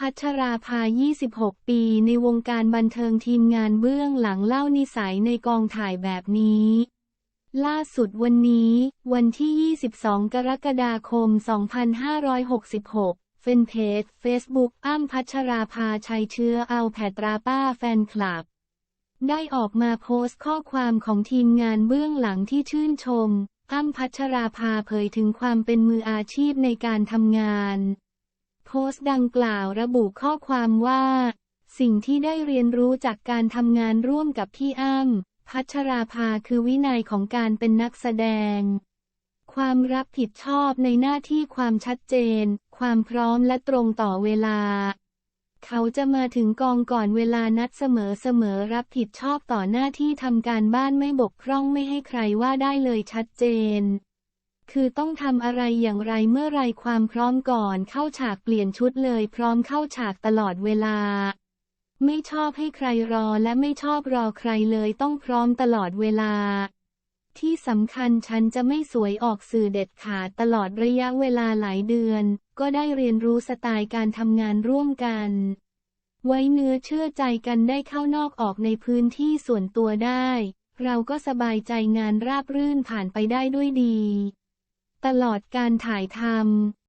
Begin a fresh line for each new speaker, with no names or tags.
พัชราภา 26 ปี ในวงการบันเทิงทีมงานเบื้องหลังเล่านิสัยในกองถ่ายแบบนี้ ล่าสุดวันนี้ วันที่ 22 กรกฎาคม 2566 เฟนเพจ Facebook อ้ำพัชราภาชัยเชื้อเอาแผดราป้าแฟนคลับ ได้ออกมาโพสต์ข้อความของทีมงานเบื้องหลังที่ชื่นชมอ้ำพัชราภาเผยถึงความเป็นมืออาชีพในการทำงาน โพสต์ดังกล่าวระบุข้อความว่า สิ่งที่ได้เรียนรู้จากการทำงานร่วมกับพี่อ้ำพัชราภาคือวินัยของการเป็นนักแสดง ความรับผิดชอบในหน้าที่ความชัดเจน ความพร้อมและตรงต่อเวลา เขาจะมาถึงกองก่อนเวลานัดเสมอเสมอรับผิดชอบต่อหน้าที่ทำการบ้านไม่บกพร่องไม่ให้ใครว่าได้เลยชัดเจน คือต้องทำอะไรอย่างไรเมื่อไรความพร้อมก่อนเข้าฉากเปลี่ยนชุดเลยพร้อมเข้าฉากตลอดเวลา ไม่ชอบให้ใครรอและไม่ชอบรอใครเลยต้องพร้อมตลอดเวลา ที่สำคัญฉันจะไม่สวยออกสื่อเด็ดขาดตลอดระยะเวลาหลายเดือน ก็ได้เรียนรู้สไตล์การทำงานร่วมกัน ไว้เนื้อเชื่อใจกันได้เข้านอกออกในพื้นที่ส่วนตัวได้ เราก็สบายใจงานราบรื่นผ่านไปได้ด้วยดี ตลอดการถ่ายทำ